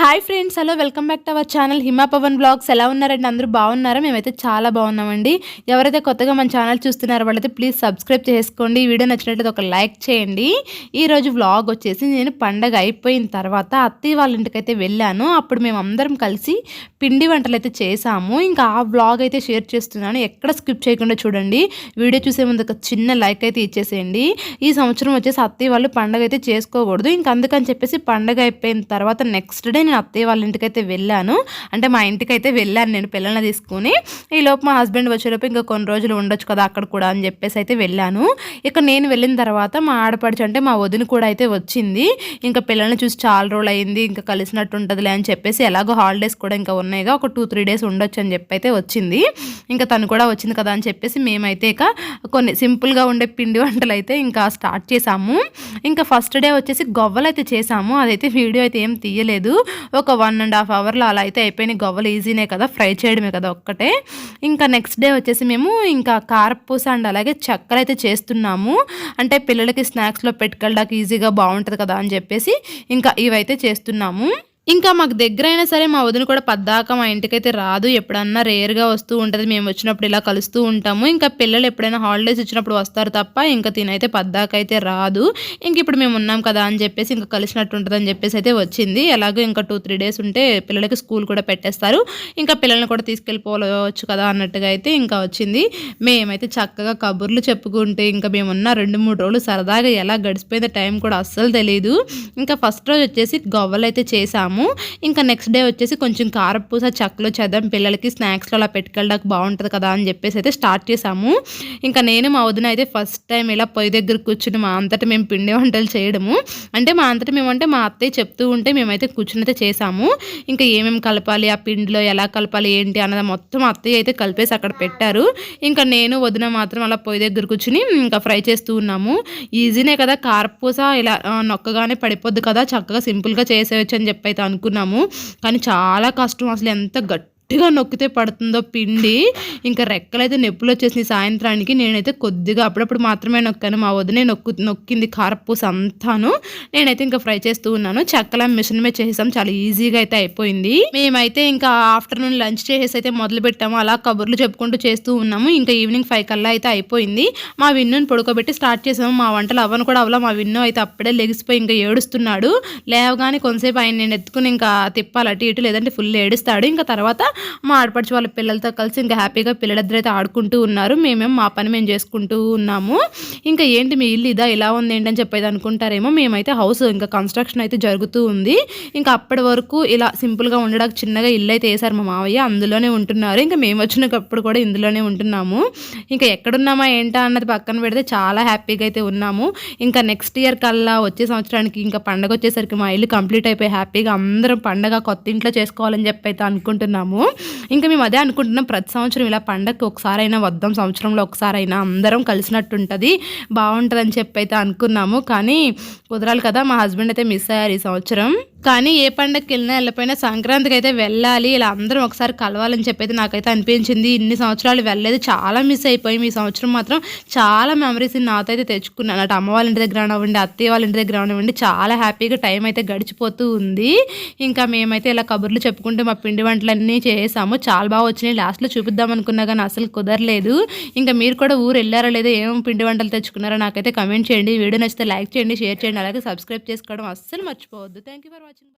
Hi friends hello welcome back to our channel Hima Pavan blogs ఎలా ఉన్నారండి? అందరూ బాగున్నారా? మేమైతే చాలా బాగున్నామండి. ఎవరైతే కొత్తగా మన ఛానల్ చూస్తున్నారో వాళ్ళైతే ప్లీజ్ సబ్స్క్రైబ్ చేసుకోండి. వీడియో నచ్చినట్లయితే ఒక లైక్ చేయండి. ఈరోజు వ్లాగ్ వచ్చేసి నేను పండగ అయిపోయిన తర్వాత అత్తయ్య వాళ్ళ ఇంటికైతే వెళ్ళాను. అప్పుడు మేము అందరం కలిసి పిండి వంటలు అయితే చేసాము. ఇంకా ఆ వ్లాగ్ అయితే షేర్ చేస్తున్నాను. ఎక్కడ స్కిప్ చేయకుండా చూడండి. వీడియో చూసే ముందు ఒక చిన్న లైక్ అయితే ఇచ్చేసేయండి. ఈ సంవత్సరం వచ్చేసి అత్తయ్య వాళ్ళు పండగ అయితే చేసుకోకూడదు. ఇంకా అందుకని చెప్పేసి పండగ అయిపోయిన తర్వాత నెక్స్ట్ డే నేను అత్తయ్య వాళ్ళ ఇంటికి అయితే వెళ్ళాను. అంటే మా ఇంటికి అయితే వెళ్ళాను నేను పిల్లల్ని తీసుకుని. ఈలోపు మా హస్బెండ్ వచ్చేలోపు ఇంకా కొన్ని రోజులు ఉండొచ్చు కదా అక్కడ కూడా అని చెప్పేసి అయితే వెళ్ళాను. ఇక నేను వెళ్ళిన తర్వాత మా ఆడపడుచు అంటే మా వదిన కూడా అయితే వచ్చింది. ఇంకా పిల్లల్ని చూసి చాలా రోజులు అయింది ఇంకా కలిసినట్టు ఉంటుందిలే అని చెప్పేసి ఎలాగో హాలిడేస్ కూడా ఇంకా ఉన్నాయిగా. ఒక టూ త్రీ డేస్ ఉండొచ్చు అని చెప్పి అయితే వచ్చింది. ఇంకా తను కూడా వచ్చింది కదా అని చెప్పేసి మేమైతే ఇక కొన్ని సింపుల్గా ఉండే పిండి వంటలు అయితే ఇంకా స్టార్ట్ చేసాము. ఇంకా ఫస్ట్ డే వచ్చేసి గవ్వలు అయితే చేసాము. అదైతే వీడియో అయితే ఏం తీయలేదు. ఒక వన్ అండ్ హాఫ్ అవర్లో అలా అయితే అయిపోయినాయి. గవ్వలు ఈజీనే కదా ఫ్రై చేయడమే కదా ఒక్కటే. ఇంకా నెక్స్ట్ డే వచ్చేసి మేము ఇంకా కారపూస అండ్ అలాగే చక్కలు అయితే చేస్తున్నాము. అంటే పిల్లలకి స్నాక్స్లో పెట్టుకెళ్ళడానికి ఈజీగా బాగుంటుంది కదా అని చెప్పేసి ఇంకా ఇవైతే చేస్తున్నాము. ఇంకా మాకు దగ్గర అయినా సరే మా వదిన కూడా పద్దాక మా ఇంటికైతే రాదు. ఎప్పుడన్నా రేర్గా వస్తూ ఉంటుంది. మేము వచ్చినప్పుడు ఇలా కలుస్తూ ఉంటాము. ఇంకా పిల్లలు ఎప్పుడైనా హాలిడేస్ ఇచ్చినప్పుడు వస్తారు తప్ప ఇంకా తినైతే పద్దాక అయితే రాదు. ఇంక ఇప్పుడు మేము ఉన్నాం కదా అని చెప్పేసి ఇంకా కలిసినట్టు ఉంటుంది అని చెప్పేసి అయితే వచ్చింది. ఎలాగో ఇంకా టూ త్రీ డేస్ ఉంటే పిల్లలకి స్కూల్ కూడా పెట్టేస్తారు. ఇంకా పిల్లల్ని కూడా తీసుకెళ్ళిపోవచ్చు కదా అన్నట్టుగా అయితే ఇంకా వచ్చింది. మేమైతే చక్కగా కబుర్లు చెప్పుకుంటే ఇంకా మేమున్న రెండు మూడు రోజులు సరదాగా ఎలా గడిచిపోయిందో టైం కూడా అస్సలు తెలియదు ఇంకా ఫస్ట్ రోజు వచ్చేసి గవ్వలు అయితే చేసాము. ఇంకా నెక్స్ట్ డే వచ్చేసి కొంచెం కారపూస చక్కలు చేద్దాం పిల్లలకి స్నాక్స్లో అలా పెట్టుకెళ్ళడానికి బాగుంటుంది కదా అని చెప్పేసి అయితే స్టార్ట్ చేసాము ఇంకా నేను మా వదిన అయితే ఫస్ట్ టైం ఇలా పొయ్యి దగ్గర కూర్చుని మా అంతటా మేము పిండి వంటలు చేయడము. అంటే మా అంతటా మేమంటే మా అత్తయ్య చెప్తూ ఉంటే మేమైతే కూర్చుని అయితే చేసాము ఇంకా ఏమేమి కలపాలి ఆ పిండిలో ఎలా కలపాలి ఏంటి అన్నది మొత్తం అత్తయ్య అయితే కలిపేసి అక్కడ పెట్టారు. ఇంకా నేను వదిన మాత్రం అలా పొయ్యి దగ్గర కూర్చుని ఇంకా ఫ్రై చేస్తూ ఉన్నాము. ఈజీనే కదా కారపూస ఇలా నొక్కగానే పడిపోద్ది కదా చక్కగా సింపుల్గా చేసేయచ్చు అని చెప్పి అనుకున్నాము. కానీ చాలా కష్టం అసలు ఎంత గట్టి గట్టిగా నొక్కితే పడుతుందో పిండి. ఇంకా రెక్కలైతే నొప్పులు వచ్చేసినాయి సాయంత్రానికి. నేనైతే కొద్దిగా అప్పుడప్పుడు మాత్రమే నొక్కాను. మా వదినే నొక్కు నొక్కింది కారపూస అంతాను. నేనైతే ఇంకా ఫ్రై చేస్తూ ఉన్నాను. చక్కల మిషన్ మీద చేసాం చాలా ఈజీగా అయితే అయిపోయింది. మేమైతే ఇంకా ఆఫ్టర్నూన్ లంచ్ చేసేసి అయితే మొదలు పెట్టాము. అలా కబుర్లు చెప్పుకుంటూ చేస్తూ ఉన్నాము. ఇంకా ఈవినింగ్ ఫైవ్ కల్లా అయితే అయిపోయింది. మా విన్నుని పడుకోబెట్టి స్టార్ట్ చేసాము. మా వంటలు అవ్వను కూడా అవ్వలా మా విన్ను అయితే అప్పుడే లెగిసిపోయి ఇంకా ఏడుస్తున్నాడు. లేవగానే కొంతసేపు ఆయన నేను ఎత్తుకుని ఇంకా తిప్పాలి. అటు ఇటు లేదంటే ఫుల్ ఏడుస్తాడు. ఇంకా తర్వాత మా ఆడపడిచి వాళ్ళ పిల్లలతో కలిసి ఇంకా హ్యాపీగా పిల్లలిద్దరైతే ఆడుకుంటూ ఉన్నారు. మేమేం మా పని మేము చేసుకుంటూ ఉన్నాము. ఇంకా ఏంటి మీ ఇల్లు ఇదా? ఇలా ఉంది? ఏంటని చెప్పేది అనుకుంటారేమో. మేమైతే హౌస్ ఇంకా కన్స్ట్రక్షన్ అయితే జరుగుతూ ఉంది. ఇంకా అప్పటి వరకు ఇలా సింపుల్గా ఉండడానికి చిన్నగా ఇల్లు అయితే వేసారు మా మావయ్య. అందులోనే ఉంటున్నారు. ఇంకా మేము వచ్చినప్పుడు కూడా ఇందులోనే ఉంటున్నాము. ఇంకా ఎక్కడున్నామా ఏంటా అన్నది పక్కన పెడితే చాలా హ్యాపీగా అయితే ఉన్నాము. ఇంకా నెక్స్ట్ ఇయర్ కల్లా వచ్చే సంవత్సరానికి ఇంకా పండగ వచ్చేసరికి మా ఇల్లు కంప్లీట్ అయిపోయి హ్యాపీగా అందరం పండగ కొత్త ఇంట్లో చేసుకోవాలని చెప్పి అయితే అనుకుంటున్నాము. ఇంకా మేము అదే అనుకుంటున్నాం. ప్రతి సంవత్సరం ఇలా పండగకి ఒకసారైనా వద్దాం సంవత్సరంలో ఒకసారైనా అందరం కలిసినట్టు ఉంటుంది బాగుంటుందని చెప్పి అయితే అనుకున్నాము. కానీ కుదరాలి కదా మా హస్బెండ్ అయితే మిస్ అయ్యారు ఈ సంవత్సరం. కానీ ఏ పండగకి వెళ్ళినా వెళ్ళిపోయినా సంక్రాంతికి అయితే వెళ్ళాలి. ఇలా అందరం ఒకసారి కలవాలని చెప్పి అయితే నాకైతే అనిపించింది. ఇన్ని సంవత్సరాలు వెళ్ళలేదు. చాలా మిస్ అయిపోయి. ఈ సంవత్సరం మాత్రం చాలా మెమరీస్ నాతో అయితే తెచ్చుకున్నాను. అటు అమ్మ వాళ్ళ ఇంటి దగ్గర అవ్వండి అత్తయ్య వాళ్ళ ఇంటి దగ్గర అవ్వండి చాలా హ్యాపీగా టైం అయితే గడిచిపోతూ ఉంది. ఇంకా మేమైతే ఇలా కబుర్లు చెప్పుకుంటూ మా పిండి వంటలన్నీ చేసాము. చాలా బాగా వచ్చినాయి. లాస్ట్లో చూపిద్దాం అనుకున్నా కానీ అసలు కుదరలేదు. ఇంకా మీరు కూడా ఊరు వెళ్ళారో లేదో ఏం పిండి వంటలు తెచ్చుకున్నారో నాకైతే కమెంట్ చేయండి. వీడియో నచ్చితే లైక్ చేయండి షేర్ చేయండి. అలాగే సబ్స్క్రైబ్ చేసుకోవడం అస్సలు మర్చిపోవద్దు. Thank you for